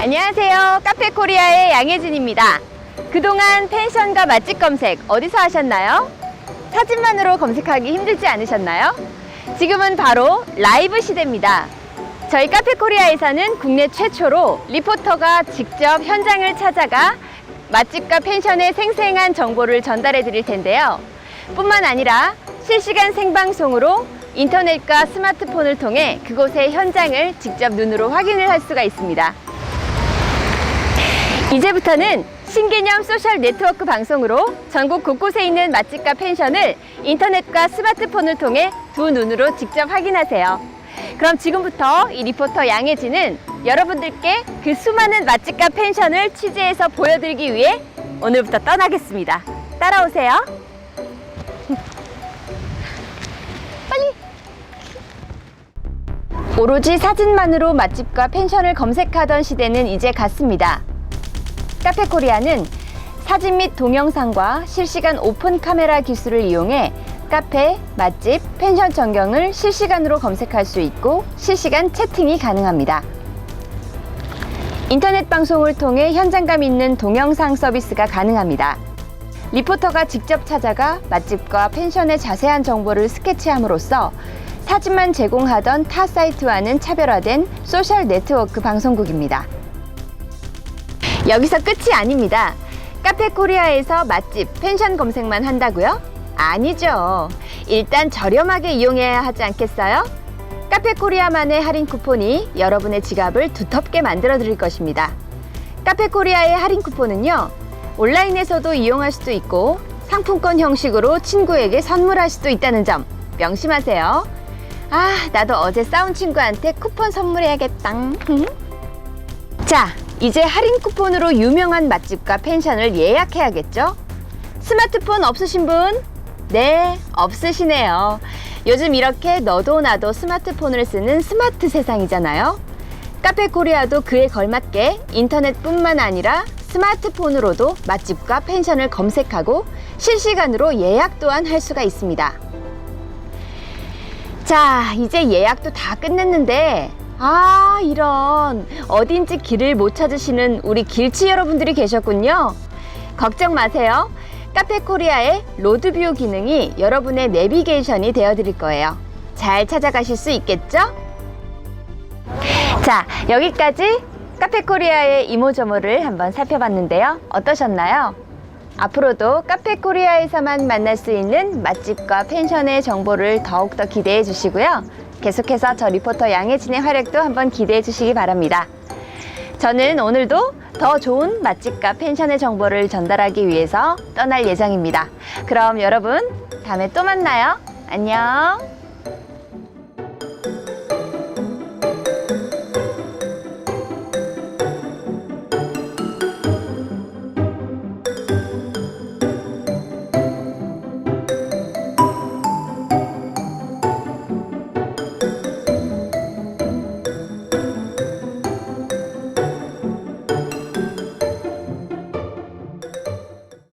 안녕하세요. 카페 코리아의 양혜진입니다. 그동안 펜션과 맛집 검색 어디서 하셨나요? 사진만으로 검색하기 힘들지 않으셨나요? 지금은 바로 라이브 시대입니다. 저희 카페 코리아에서는 국내 최초로 리포터가 직접 현장을 찾아가 맛집과 펜션의 생생한 정보를 전달해 드릴 텐데요. 뿐만 아니라 실시간 생방송으로 인터넷과 스마트폰을 통해 그곳의 현장을 직접 눈으로 확인을 할 수가 있습니다. 이제부터는 신개념 소셜 네트워크 방송으로 전국 곳곳에 있는 맛집과 펜션을 인터넷과 스마트폰을 통해 두 눈으로 직접 확인하세요. 그럼 지금부터 이 리포터 양혜진은 여러분들께 그 수많은 맛집과 펜션을 취재해서 보여드리기 위해 오늘부터 떠나겠습니다. 따라오세요. 빨리. 오로지 사진만으로 맛집과 펜션을 검색하던 시대는 이제 갔습니다. 카페 코리아는 사진 및 동영상과 실시간 오픈 카메라 기술을 이용해 카페, 맛집, 펜션 전경을 실시간으로 검색할 수 있고 실시간 채팅이 가능합니다. 인터넷 방송을 통해 현장감 있는 동영상 서비스가 가능합니다. 리포터가 직접 찾아가 맛집과 펜션의 자세한 정보를 스케치함으로써 사진만 제공하던 타 사이트와는 차별화된 소셜 네트워크 방송국입니다. 여기서 끝이 아닙니다. 카페 코리아에서 맛집, 펜션 검색만 한다고요? 아니죠. 일단 저렴하게 이용해야 하지 않겠어요? 카페 코리아만의 할인 쿠폰이 여러분의 지갑을 두텁게 만들어 드릴 것입니다. 카페 코리아의 할인 쿠폰은요, 온라인에서도 이용할 수도 있고, 상품권 형식으로 친구에게 선물할 수도 있다는 점 명심하세요. 아, 나도 어제 싸운 친구한테 쿠폰 선물해야겠다. 자, 이제 할인 쿠폰으로 유명한 맛집과 펜션을 예약해야겠죠? 스마트폰 없으신 분? 네, 없으시네요. 요즘 이렇게 너도 나도 스마트폰을 쓰는 스마트 세상이잖아요. 카페 코리아도 그에 걸맞게 인터넷뿐만 아니라 스마트폰으로도 맛집과 펜션을 검색하고 실시간으로 예약 또한 할 수가 있습니다. 자, 이제 예약도 다 끝냈는데, 아, 이런, 어딘지 길을 못 찾으시는 우리 길치 여러분들이 계셨군요. 걱정 마세요. 카페 코리아의 로드뷰 기능이 여러분의 내비게이션이 되어 드릴 거예요. 잘 찾아가실 수 있겠죠? 자, 여기까지 카페 코리아의 이모저모를 한번 살펴봤는데요. 어떠셨나요? 앞으로도 카페 코리아에서만 만날 수 있는 맛집과 펜션의 정보를 더욱더 기대해 주시고요. 계속해서 저 리포터 양혜진의 활약도 한번 기대해 주시기 바랍니다. 저는 오늘도 더 좋은 맛집과 펜션의 정보를 전달하기 위해서 떠날 예정입니다. 그럼 여러분, 다음에 또 만나요. 안녕.